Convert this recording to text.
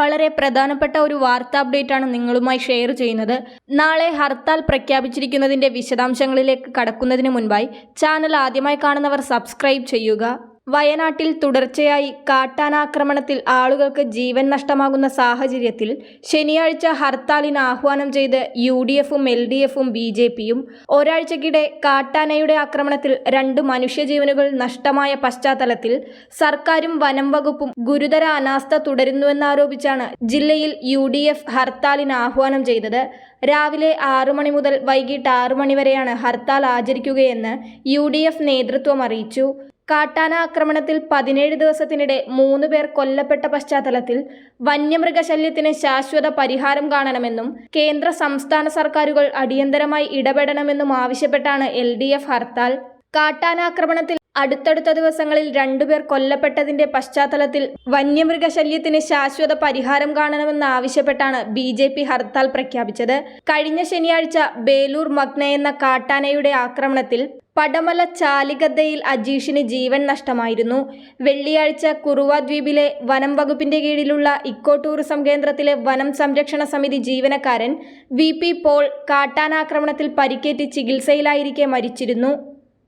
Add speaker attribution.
Speaker 1: വളരെ പ്രധാനപ്പെട്ട ഒരു വാർത്ത അപ്ഡേറ്റ് ആണ് നിങ്ങളുമായി ഷെയർ ചെയ്യുന്നത്. നാളെ ഹർത്താൽ പ്രഖ്യാപിച്ചിരിക്കുന്നതിന്റെ വിശദാംശങ്ങളിലേക്ക് കടക്കുന്നതിന് മുൻപായി ചാനൽ ആദ്യമായി കാണുന്നവർ സബ്സ്ക്രൈബ് ചെയ്യുക. വയനാട്ടിൽ തുടർച്ചയായി കാട്ടാനാക്രമണത്തിൽ ആളുകൾക്ക് ജീവൻ നഷ്ടമാകുന്ന സാഹചര്യത്തിൽ ശനിയാഴ്ച ഹർത്താലിന് ആഹ്വാനം ചെയ്ത് യു ഡി എഫും എൽ ഡി എഫും ബി ജെ പിയും ഒരാഴ്ചക്കിടെ കാട്ടാനയുടെ ആക്രമണത്തിൽ രണ്ട് മനുഷ്യജീവനുകൾ നഷ്ടമായ പശ്ചാത്തലത്തിൽ സർക്കാരും വനം വകുപ്പും ഗുരുതര അനാസ്ഥ തുടരുന്നുവെന്നാരോപിച്ചാണ് ജില്ലയിൽ യു ഡി എഫ് ഹർത്താലിന് ആഹ്വാനം ചെയ്തത്. രാവിലെ ആറു മണി മുതൽ വൈകിട്ട് ആറു മണിവരെയാണ് ഹർത്താൽ ആചരിക്കുകയെന്ന് യു ഡി എഫ് നേതൃത്വം അറിയിച്ചു. കാട്ടാന ആക്രമണത്തിൽ പതിനേഴ് ദിവസത്തിനിടെ മൂന്ന് പേർ കൊല്ലപ്പെട്ട പശ്ചാത്തലത്തിൽ വന്യമൃഗശല്യത്തിന് ശാശ്വത പരിഹാരം കാണണമെന്നും കേന്ദ്ര സംസ്ഥാന സർക്കാരുകൾ അടിയന്തരമായി ഇടപെടണമെന്നും ആവശ്യപ്പെട്ടാണ് എൽ ഡി എഫ് ഹർത്താൽ. കാട്ടാനാക്രമണത്തിൽ അടുത്തടുത്ത ദിവസങ്ങളിൽ രണ്ടുപേർ കൊല്ലപ്പെട്ടതിന്റെ പശ്ചാത്തലത്തിൽ വന്യമൃഗശല്യത്തിന് ശാശ്വത പരിഹാരം കാണണമെന്ന് ആവശ്യപ്പെട്ടാണ് ബി ജെ പി ഹർത്താൽ പ്രഖ്യാപിച്ചത്. കഴിഞ്ഞ ശനിയാഴ്ച ബേലൂർ മഗ്ന എന്ന കാട്ടാനയുടെ ആക്രമണത്തിൽ പടമല ചാലികദ്ദയിൽ അജീഷിന് ജീവൻ നഷ്ടമായിരുന്നു. വെള്ളിയാഴ്ച കുറുവ ദ്വീപിലെ വനം വകുപ്പിന്റെ കീഴിലുള്ള ഇക്കോ ടൂറിസം കേന്ദ്രത്തിലെ വനം സംരക്ഷണ സമിതി ജീവനക്കാരൻ വി പി പോൾ കാട്ടാനാക്രമണത്തിൽ പരിക്കേറ്റ് ചികിത്സയിലായിരിക്കെ മരിച്ചിരുന്നു.